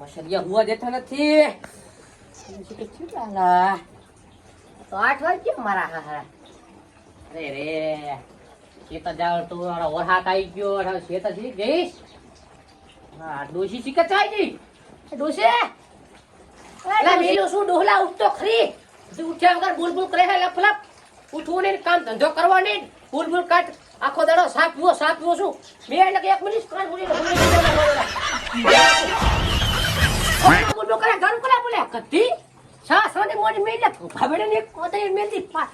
મસલિયા હુવા દેતા નથી. કેટલા તો આઠ વાગે મારા હારા અરે રે. શેતા જાવ તો વરહાત આવી ગયો. શેતા થી જઈશ હા શીખત ગઈ? મેલો શું ડોહલા ઉઠતો ખરી? ઉઠ્યા વગર બોલ બોલ કરે લપ ઉઠવું નહીં કામ ધંધો કરવો નહીં ફૂલ ફૂલ કાટ આખો દાડો સાપ પીવો સાપ પીવો છું બે એટલે એક મિનિટ કાન બોલી બોલ કરે ઘર કોલા બોલે કતી સા સોને મોની મેલે ભાબડે ને કોતે મેલતી પા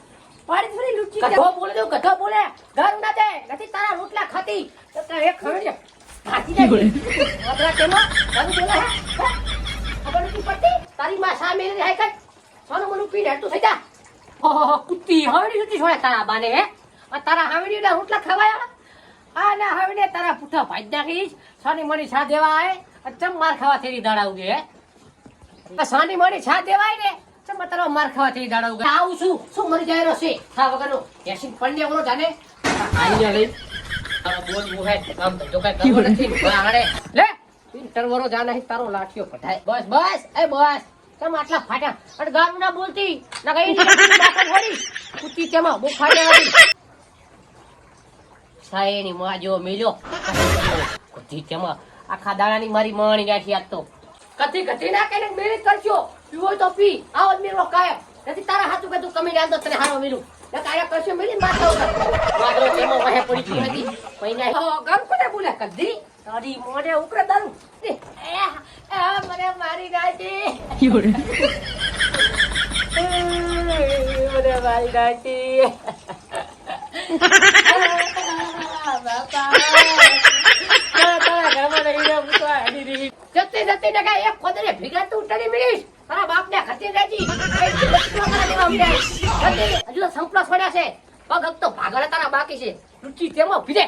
પાડી થોડી લુચી કઢો બોલે દો કઢો બોલે ના દે તારા રોટલા ખાતી તો એક ખવડે ખાતી જાય તેમાં ઘર તારી માં સામે રહે કઈ સોનું મનું પીને હેઠું થઈ જા કુત્તી હવડી જુતી છોડે તારા બાને હે? આ તારા હાવડી ના રોટલા ખવાયા? આ ના હાવડી તારા પૂઠા ભાઈ નાખીશ. સોની મણી છા દેવા આવે ચમ માર ખાવા થેરી દાડા ઉગે હે? આ સોની મની છા દેવાય ને? ચમ તારો માર ખાવા થેરી દાડા ઉગે? આવું છું. શું મરી જાય છે? ખા વગરનો. યશિન પંડ્યા બોલો જાને. આઈ લઈ. તારો બોલ મુહે કામ તો કઈ કરવો નથી. બરાડે લે પિન્ટર વરો જા તારો લાઠિયો પટાય બસ બસ એ બસ. કેમ આટલા ફાટ્યા અને ના ના મારી માણી નાખી આજ તો. કથી કથી ના કઈને મેરી કરશો પીવો તો પી. આવો મેરો કાયમ. નથી તારા હાથું કદું કમી રાંધો તને હારો મિલું. ને કાયા કરશો મિલી માથા ઉપર. વહે પડી ગઈ પૈના ગમ કોને બોલ્યા કદી? તારી મોઢે ઉકરે દારૂ એ, એ, મને મારી નાખી મને મારી નાખી જતી જતી ને એક ખોદરે ભીગા તું ઉટાડી મળીશ. તારા બાપ ને ખતી રાજી હજુ તો પડ્યા છે. પગ તો ભાગળે તારા બાકી છે. રુચિ તેમાં ભીજે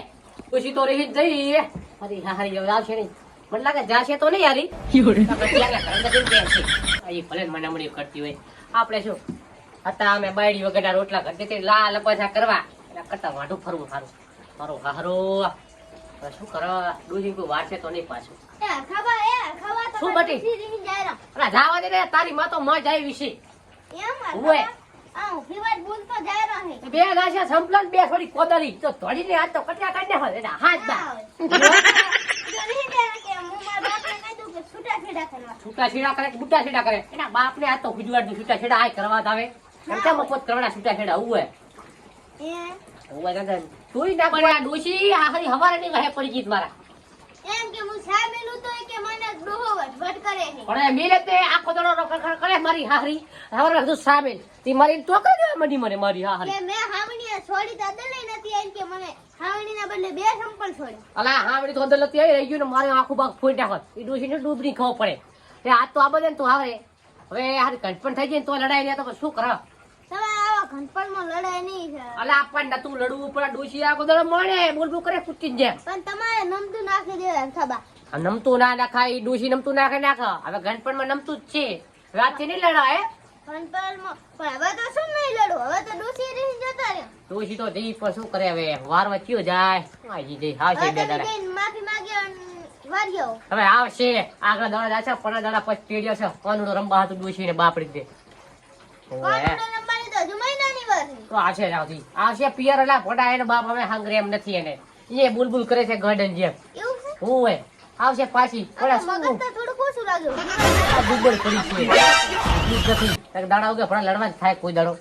પછી તો રહી જ અરે હા હારી આવશે નહીં. મને લાગે જાશે તો નહીં. આ ઈ ભલે કરતી હોય. આપણે શું? હતા અમે બાયડી વગરના રોટલા કરતી હતી લાલ પાછા કરવા. એના કરતા વાઢું ફરવું સારું મારો હારો. શું કરો? ડોસી કોઈ વારસે તો નહીં પાછું. એ એ શું બટી? જાવા દે તારી માં તો મજ આવી છે. બે ગાછા સંપલન બે થોડી કોતરી. તો ધોડીને હાથ તો કટકા કાઢી નાખો એટલે હાથ બા છૂટા છેડા કરે બુટા છેડા કરે? એના બાપ ને આ તો ખુજવાડ છૂટા છેડા આ કરવા આવે. એમ મફત કરવાના છૂટા છેડા? ઉવે ઉવે જોઈ ના પડે આ ડોશી આ હરી હવારે ની વહે પરિચિત મારા. એમ કે હું સા તો કે મને ડોહો વટવટ કરે છે. પણ મિલે તે આખો દડો રખડ કરે મારી હારી હવારે બધું સામેલ તી મારી તો કરી દેવા મડી મને મારી હારી છોડી તો દલે નથી એમ કે મને હાવણીના બદલે બે સંપલ છોડી અલા હા તો અંદર લતી આવી રહી ગયું ને મારે આખું ભાગ ફોઈ નાખો એ ડોશી ને ડૂબની ખબર પડે. તે આ તો આ બધે તું આવે હવે કંટપણ થઈ જાય તો લડાઈ લે તો શું કર તમે આવા ઘનપણમાં લડાઈ નહીં છે. અલા આપણને તું લડવું પડે ડોશી આખો દડો મળે બોલ બોલ કરે ફૂટી જાય. પણ તમારે નમતું નાખી દેવાય આ નમતું ના નાખાય ઈ ડોશી નમતું નાખે નાખ. હવે માં નમતું જ છે. રાતથી નહીં લડાય પણ હવે તો શું નહીં લડવું? હવે તો ડોસી રહી જતા રહ્યો. ડોશી તો જઈ પણ શું કરે હવે? વાર વચ્યો જાય? આજી જઈ આવશે છે બે દાડા. માફી માંગ્યો વાર્યો હવે આવશે. આગળ દાડા જાશે પણ દાડા પછી પેડ્યો છે. કોનડો રંબા હતું ડોશી ને બાપડી દે તો હજુ મહિનાની વાર તો આવશે આવતી. આશે પિયર એટલે ફોટા એને બાપ હવે હાંગરે એમ નથી એને. એ બુલબુલ કરે છે ગાર્ડન જેમ. એવું હું હોય આવશે પાછી. થોડુંક ઓછું લાગ્યું. આ ડૂબલ પડી છે. આપતું જ નથી દાડા વગર ભણા લડવા જ થાય કોઈ દાડો.